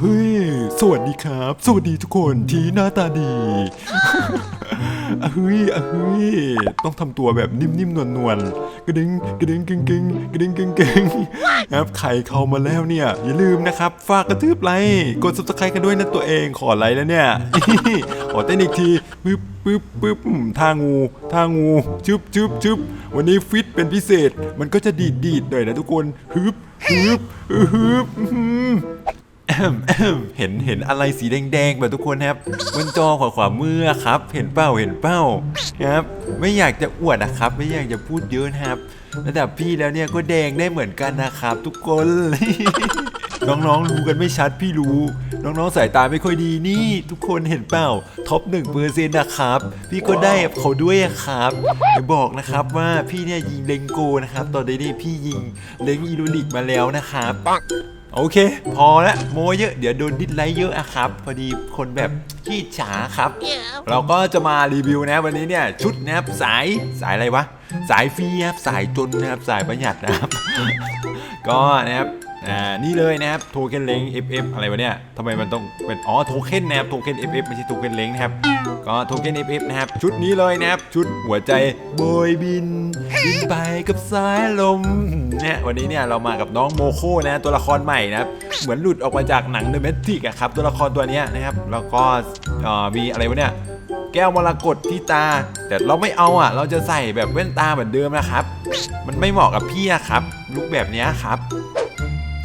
เฮ้ย สวัสดีครับ สวัสดีทุกคนที่หน้าตาดีเฮ้ยเฮ้ย ต้องทำตัวแบบนิ่มๆ นวลๆ กระดึงกระดึงกึ่งกึ่งกระดึงกึ่งกึ่งครับใครเข้ามาแล้วเนี่ย อย่าลืมนะครับ ฝากกระทืบไลค์กด subscribe กันด้วยนะตัวเองขอไลค์แล้วเนี่ยขอเต้นอีกทีปึ๊บปึ๊บปึ๊บท่างูท่างูชึบชึบชึบวันนี้ฟิตเป็นพิเศษ มันก็จะดีดดีดๆหน่อยนะทุกคนฮึบฮึบฮึบ เห็นเห็นอะไรสีแดงๆแบบทุกคนครับบนจอขวาขวามือครับ เห็นเป้าเห็นเป้าครับ ไม่อยากจะอวดนะครับ ไม่อยากจะพูดเยอะนะครับ ระดับพี่แล้วเนี่ยก็แดงได้เหมือนกันนะครับ ทุกคนน้องๆ รู้กันไม่ชัดพี่รู้ น้องๆ สายตาไม่ค่อยดีนี่ ทุกคนเห็นเปล่าท็อปหนึ่งเปอร์เซ็นต์นะครับ พี่ก็ได้เขาด้วยครับจะบอกนะครับว่าพี่เนี่ยยิงเลงโกนะครับ ตอนนี้พี่ยิงเลงอีลูลิกมาแล้วนะครับ โอเค พอละโมเยอะเดี๋ยวโดนดิสไลค์เยอะอะครับ พอดีคนแบบขี้ฉาครับ เราก็จะมารีวิวนะวันนี้เนี่ยชุดนะครับสายสายอะไรวะ สายฟรีครับสายจนนะครับสายประหยัดนะครับ ก็นะครับ อ่านี่เลยนะครับโทเค็นเล้ง FF อะไรวะเนี่ยทำไมมันต้องเป็นอ๋อโทเค็นนะครับโทเค็น FF ไม่ใช่โทเค็นเล้งนะครับก็โทเค็น FF นะครับชุดนี้เลยนะครับชุดหัวใจโบยบินบินไปกับสายลมเนี่ยวันนี้เนี่ยเรามากับน้องโมโคนะตัวละครใหม่นะครับเหมือนหลุดออกมาจากหนังเดอะแมทริกอะครับตัวละครตัวเนี้ยนะครับแล้วก็อ่อมีอะไรวะเนี่ยแก้วมรกตที่ตา แต่เราไม่เอาอะ เราจะใส่แบบแว่นตาเหมือนเดิมนะครับ มันไม่เหมาะกับพี่อะครับลุกแบบนี้ครับ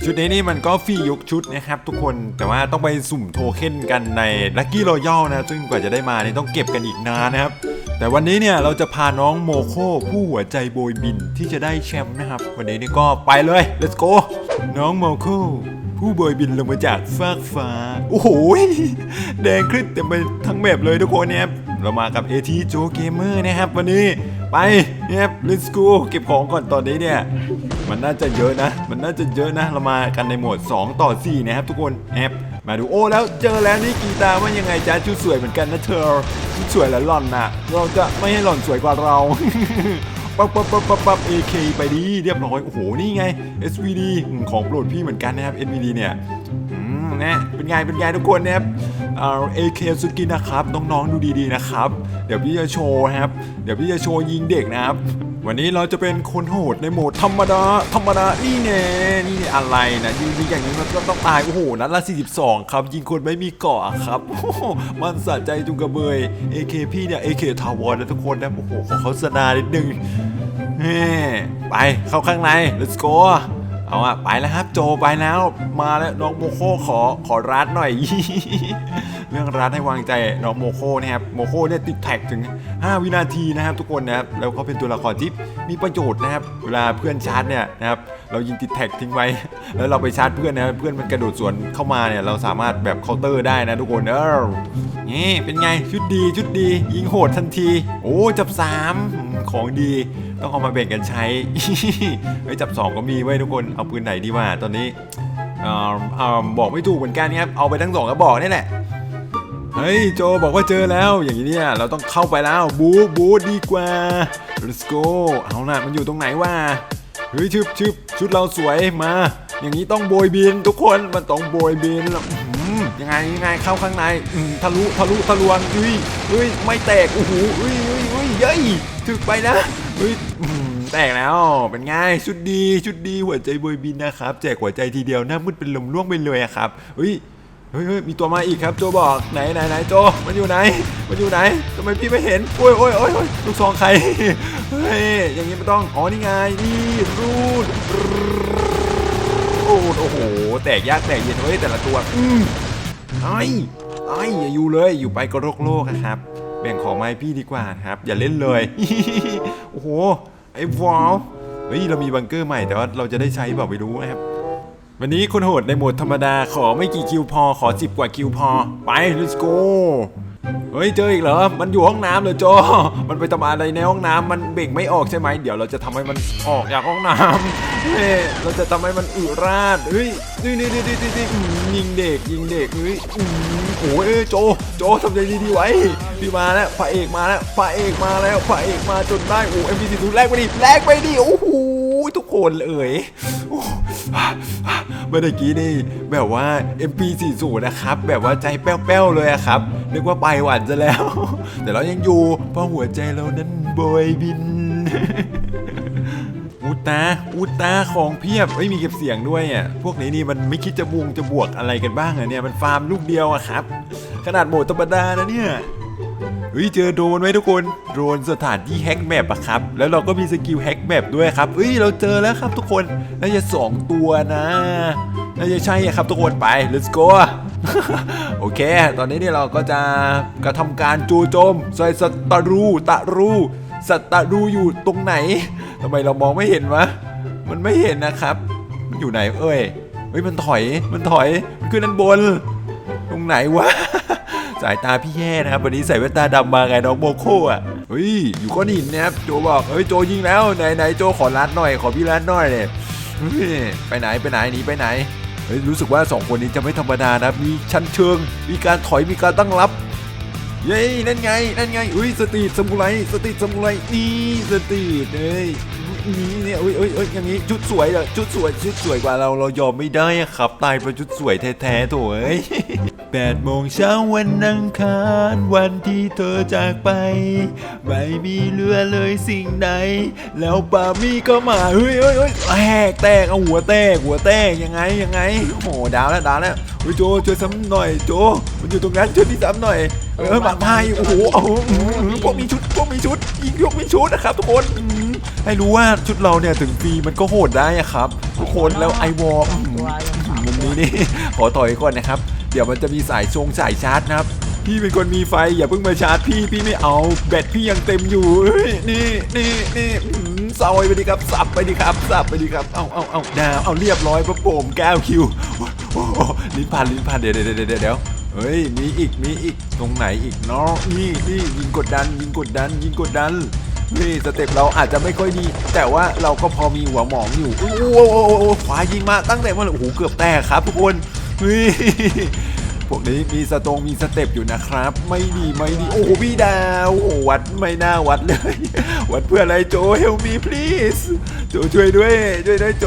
ชุดนี้นี่มันก็ฟรียกชุดนะครับทุกคนแต่ว่าต้องไปสุ่มโทเค็นกันในลั c กี้รอยัลนะ ซึ่งกว่าจะได้มานี่ต้องเก็บกันอีกนานนะครับ แต่วันนี้เนี่ยเราจะพาน้องโมโคผู้หัวใจโบยบินที่จะได้แชมป์นะครับ วันนี้นี่ก็ไปเลย let's go น้องโมโคผู้โบยบินลงมาจากฟากฟ้า โอ้โห แดงคลิปเต็มไปทั้งแมปเลยทุกคนเนี่ยเรามากับ AT Joe Gamer นะครับวันนี้ ไปเนี่ย let's go เก็บของก่อนตอนนี้เนี่ย มันน่าจะเยอะนะ มันน่าจะเยอะนะ เรามากันในโหมด 2 ต่อ 4 นะครับทุกคนแอบมาดูโอ้แล้วเจอแล้วนี่กีตาร์ว่ายังไงจ้าชุดสวยเหมือนกันนะเธอชุดสวยแล้วหล่อนนะเราจะไม่ให้หล่อนสวยกว่าเราปั๊บปั๊บปั๊บปั๊บปั๊บ AK ไปดีเรียบร้อยโอ้โหนี่ไง SVD ของโปรดพี่เหมือนกันนะครับ SVD เนี่ยอืมนะเป็นไงเป็นไงทุกคนนะครับเอ่อ AK สกินนะครับน้องๆดูดีๆนะครับ เดี๋ยวพี่จะโชว์ครับ เดี๋ยวพี่จะโชว์ยิงเด็กนะครับ วันนี้เราจะเป็นคนโหดในโหมดธรรมดา ธรรมดา นี่แน่นี่อะไรนะยิงยิงอย่างนี้มันก็ต้องตาย โอ้โห นัดละ 42 ครับ ยิงคนไม่มีเกาะครับ มันสะใจจุงกระเบย AK พี่เนี่ย AK ทาวรนะทุกคนนะ โอ้โห ขอเขาสนานิดนึงไปเข้าข้างใน let's go เอาอะไปแล้วครับโจไปแล้ว มาแล้วน้องโมโคขอขอรัดหน่อย เรื่องรัดให้วางใจน้องโมโคนะครับโมโคเนี่ยติดแท็กถึง 5 วินาทีนะครับ ทุกคนนะครับแล้วก็เป็นตัวละครที่มีประโยชน์นะครับ เวลาเพื่อนชาร์จเนี่ยนะครับเรายิงติดแท็กทิ้งไว้ แล้วเราไปชาร์จเพื่อนนะเพื่อนมันกระโดดสวนเข้ามาเนี่ยเราสามารถแบบเคาน์เตอร์ได้นะทุกคนเออนี่เป็นไงชุดดีชุดดี ยิงโหดทันที โอ้จับสามของดีต้องเอามาแบ่งกันใช้ไว้จับสองก็มีไว้ทุกคนเอาปืนไหนดีว่าตอนนี้เอ่อเอ่อบอกไม่ถูกเหมือนกันครับเอาไปทั้งสองกระบอกนี่แหละเฮ้ยโจบอกว่าเจอแล้วอย่างนี้เนี่ยเราต้องเข้าไปแล้วบูบูดีกว่า let's go เอาล่ะมันอยู่ตรงไหนวะ เฮ้ยชึบชึบชุดเราสวยมา อย่างนี้ต้องโบยบินทุกคนมันต้องโบยบินแล้วอื้อหือยังไงยังไงเข้าข้างในทะลุทะลุทะลวงเฮ้ยเฮ้ยไม่แตกโอ้โหเฮ้ยเฮ้ยเฮ้ยเย้ยถึกไปนะเฮ้ยแตกแล้วเป็นไงชุดดีชุดดีหัวใจโบยบินนะครับแจกหัวใจทีเดียวหน้ามืดเป็นลมล่วงไปเลยครับเฮ้ย เฮ้ยเมีตัวมาอีกครับโจบอกไหนไหนไหนโจมันอยู่ไหน มันอยู่ไหนทำไมพี่ไม่เห็นโอ้ยโอ้ยโอ้ยโอ้ยลูกซองใครเฮ้ยอย่างนี้ไม่ต้องอ๋อนี่ไงนี่รูดโอ้โหแตกยากแตกเย็นเฮ้ยแต่ละตัวอืมไอ้ไอ้อย่าอยู่เลยอยู่ไปก็โรคโลกอะครับ แบ่งของมาให้พี่ดีกว่าครับ อย่าเล่นเลยโอ้โหไอ้วอลเฮ้ยเรามีบังเกอร์ใหม่แต่ว่าเราจะได้ใช้เปล่าไม่รู้นะครับ วันนี้คนโหดในโหมดธรรมดาขอไม่กี่คิวพอขอสิบกว่าคิวพอ ไป let's go เฮ้ยเจออีกเหรอ มันอยู่ห้องน้ำเลยโจ มันไปทำอะไรในห้องน้ำมันเบ่งไม่ออกใช่ไหม เดี๋ยวเราจะทำให้มันออกจากห้องน้ำเฮ้เราจะทำให้มันอึราดเฮ้ยนี่นี่นี่นี่นี่ยิงเด็กยิงเด็กเฮ้ยอืมโอ้ยเอ้ยโจ โจทำใจดีๆไว้พี่มาแล้วพระเอกมาแล้วพระเอกมาแล้วพระเอกมาจนได้โอ้เอ็มพีซีทูแลกไปดิแลกไปดิโอ้โหทุกคนเอ่ย เมื่อกี้นี่แบบว่า MP40 นะครับ แบบว่าใจแป้วๆเลยอะครับนึกว่าไปหวันจะแล้ว แต่เรายังอยู่เพราะหัวใจเรานั้นบอยบิน อุตาอุตาของเพียบไม่มีเก็บเสียงด้วยอะพวกนี้นี่มันไม่คิดจะบุงจะบวกอะไรกันบ้างอะเนี่ยมันฟาร์มลูกเดียวอะครับ ขนาดโหมดธรรมดานะเนี่ย ฮ้ยเจอโดรนไหมทุกคน โดรนสถานที่แฮกแมปอะครับ แล้วเราก็มีสกิลแฮกแมปด้วยครับเฮ้ยเราเจอแล้วครับทุกคน น่าจะสองตัวนะน่าจะใช่ครับทุกคนไป let's go โอเค ตอนนี้เนี่ยเราก็จะกระทำการจูโจมใส่สัตรูตะรูสัตรูอยู่ตรงไหนทำไมเรามองไม่เห็นวะ มันไม่เห็นนะครับ มันอยู่ไหนเอ้ย เฮ้ยมันถอย มันถอย มันขึ้นด้านบน ตรงไหนวะ สายตาพี่แย่นะครับวันนี้ใส่แว่นตาดำมาไงน้องโมโคอะเฮ้ยอยู่ก้อนหินนะครับโจบอกเฮ้ยโจยิงแล้วไหนไหนโจขอรัดหน่อยขอพี่รัดหน่อยเลยไปไหนไปไหนหนีไปไหนเฮ้ยรู้สึกว่าสองคนนี้จะไม่ธรรมดานะมีชั้นเชิง มีการถอยมีการตั้งรับเย้นั่นไงนั่นไงอุ้ยสตรีทสมุไรสตรีทสมุไรนี่สตรีทเอ้ย เนี่ยเอ้ยเอ้ยอ้ยอย่างนี้ชุดสวยเหรอชุดสวยชุดสวยกว่าเราเรายอมไม่ได้ครับตายเพราะชุดสวยแท้ๆโถ่เอ้ยแปดโมงเช้าวันอังคารวันที่เธอจากไป ไม่มีเหลือเลยสิ่งใด แล้วปามี่ก็มาเฮ้ยเฮ้ยเฮ้ยแตกแตกเอาหัวแตกหัวแตกยังไงยังไงโอ้โหดาวแล้วดาวแล้วเฮ้ยโจช่วยซ้ำหน่อยโจมันอยู่ตรงนั้นช่วยที่ซ้ำหน่อยเออหมาพายโอ้โหเออพวกมีชุดพวกมีชุดยิงพวกมีชุดนะครับทุกคน ให้รู้ว่าชุดเราเนี่ยถึงฟรีมันก็โหดได้อะครับทุกคนแล้วไอวอลมุมนี้นี่ขอต่อยก่อนนะครับ เดี๋ยวมันจะมีสายชงสายชาร์จนะครับพี่เป็นคนมีไฟอย่าเพิ่งมาชาร์จพี่พี่ไม่เอาแบตพี่ยังเต็มอยู่เฮ้ยนี่นี่นี่อื้อหือซอยไปดีครับสับไปดีครับสับไปดีครับเอาเอาเอาดาวเอาเรียบร้อยพระโป่งแก้วคิวโอ้โหลิ้นพันลิ้นพันเดี๋ยวเดี๋ยวเดี๋ยวเดี๋ยวเฮ้ยมีอีกมีอีกตรงไหนอีกเนาะนี่นี่ยิงกดดันยิงกดดันยิงกดดัน นี่สเต็ปเราอาจจะไม่ค่อยดี แต่ว่าเราก็พอมีหัวหมองอยู่โอ้โหขวายิงมาตั้งแต่เมื่อไหร่โอ้โหเกือบแตกครับทุกคนเฮ้ยพวกนี้มีสตงมีสเต็ปอยู่นะครับ ไม่ดีไม่ดี โอ้พี่ดาวโอ้วัดไม่น่าวัดเลย วัดเพื่ออะไรโจ help me please โจช่วยด้วยช่วยด้วยโจ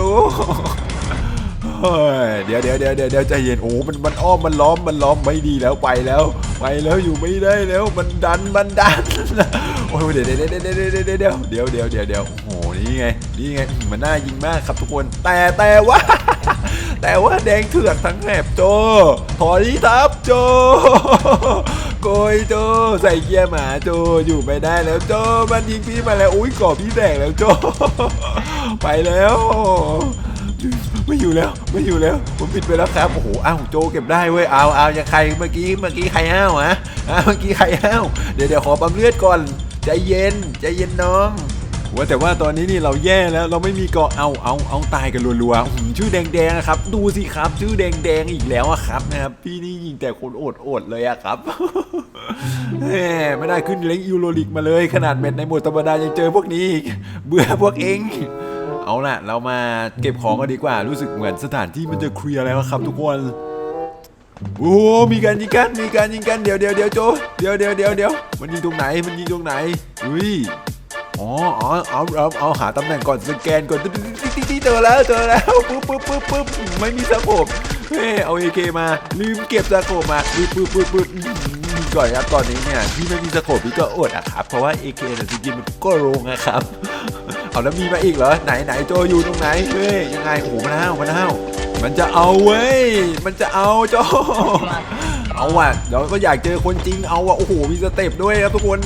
เดี๋ยวเดี๋ยวเดี๋ยวเดี๋ยวใจเย็นโอ้มันมันอ้อมมันล้อมมันล้อมไม่ดีแล้วไปแล้ว ไปแล้วอยู่ไม่ได้แล้วมันดันมันดันโอ้ยเดี๋ยวเดี๋ยวเดี๋ยวเดี๋ยวเดี๋ยวเดี๋ยวเดี๋ยวเดี๋ยวเดี๋ยวเดี๋ยวโอ้โหนี่ไงนี่ไงมันน่ายิงมากครับทุกคน แต่แต่ว่าแต่ว่าแดงเถือกทั้งแถบโจถอยทับโจโกยโจใส่เกียร์หมาโจอยู่ไม่ได้แล้วโจมันยิงพี่มาแล้วอุ้ยก่อพี่แตกแล้วโจไปแล้ว ไม่อยู่แล้วไม่อยู่แล้ว ผมปิดไปแล้วครับโอ้โหอ้าวโจเก็บได้เว้ยเอาเอาอย่างใครเมื่อกี้เมื่อกี้ใครห้าวฮะอะเมื่อกี้ใครห้าวเดี๋ยวเดี๋ยวขอปั๊มเลือดก่อนใจเย็นใจเย็นน้องว่าแต่ว่าตอนนี้นี่เราแย่แล้วเราไม่มีเกาะเอาเอาเอาตายกันรัวๆชื่อแดงๆครับ ดูสิครับ ชื่อแดงๆอีกแล้วครับนะครับพี่นี่ยิงแต่คนโอดโอดๆเลยอะครับแหมไม่ได้ขึ้นเล็กยูโรลิกมาเลย ขนาดเม็ดในหมดธรรมดายังเจอพวกนี้อีกเบื่อพวกเอง เอาล่ะ เรามาเก็บของกันดีกว่า รู้สึกเหมือนสถานที่มันจะเคลียร์แล้วครับ ทุกคน โอ้โหมีการยิงกัน มีการยิงกัน เดี๋ยวเดี๋ยวเดี๋ยวโจ เดี๋ยวเดี๋ยวเดี๋ยวเดี๋ยวมันยิงตรงไหน มันยิงตรงไหน อุ้ย อ๋ออ๋อเอาเอาเอาหาตำแหน่งก่อนสแกนก่อนตีเจอแล้วเจอแล้วปึ๊บปึ๊บปึ๊บปึ๊บไม่มีสะโคปเฮ้เอาเอเคมา ลืมเก็บสะโคปมาปึ๊บปึ๊บปึ๊บปึ๊บก่อนครับตอนนี้เนี่ยพี่ไม่มีสะโคปพี่ก็อดอะครับ เพราะว่าเอเคเนี่ยจริงๆมันก็โรงอะครับ เอาแล้วมีมาอีกเหรอไหนไหนโจอยู่ตรงไหนเฮ้ยยังไงโอ้โหมันห้าวมันห้าวมันจะเอาเว้ยมันจะเอาโจเอาว่ะเดี๋ยวก็อยากเจอคนจริงเอาว่ะโอ้โหมีสเต็ปด้วยครับทุกคน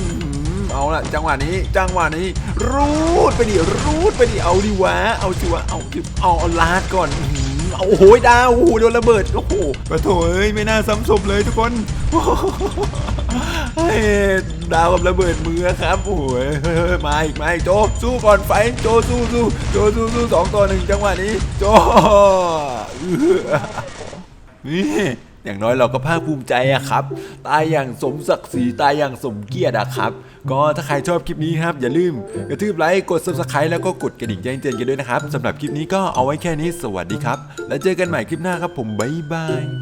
เอาละจังหวะนี้จังหวะนี้รูดไปดิรูดไปดิเอาดิวะเอาจิวะเอาจิเอาเอาลาดก่อนเอาโอ้โหดาวโอ้โหโดนระเบิดโอ้โหปะโถเอ้ยไม่น่าซ้ำศพเลยทุกคน ดาวกับระเบิดมือครับโอ้ยมาอีกมาอีกโจสู้ก่อนไฟโจสู้สู้โจสู้สู้สองต่อหนึ่งจังหวะนี้ โจอื้อนี่อย่างน้อยเราก็ภาคภูมิใจอะครับ ตายอย่างสมศักดิ์ศรีตายอย่างสมเกียรติอะครับ ก็ถ้าใครชอบคลิปนี้ครับ อย่าลืมกระทืบไลค์กด subscribe แล้วก็กดกระดิ่งแจ้งเตือนกันด้วยนะครับสำหรับคลิปนี้ก็เอาไว้แค่นี้สวัสดีครับ แล้วเจอกันใหม่คลิปหน้าครับผมบ๊ายบาย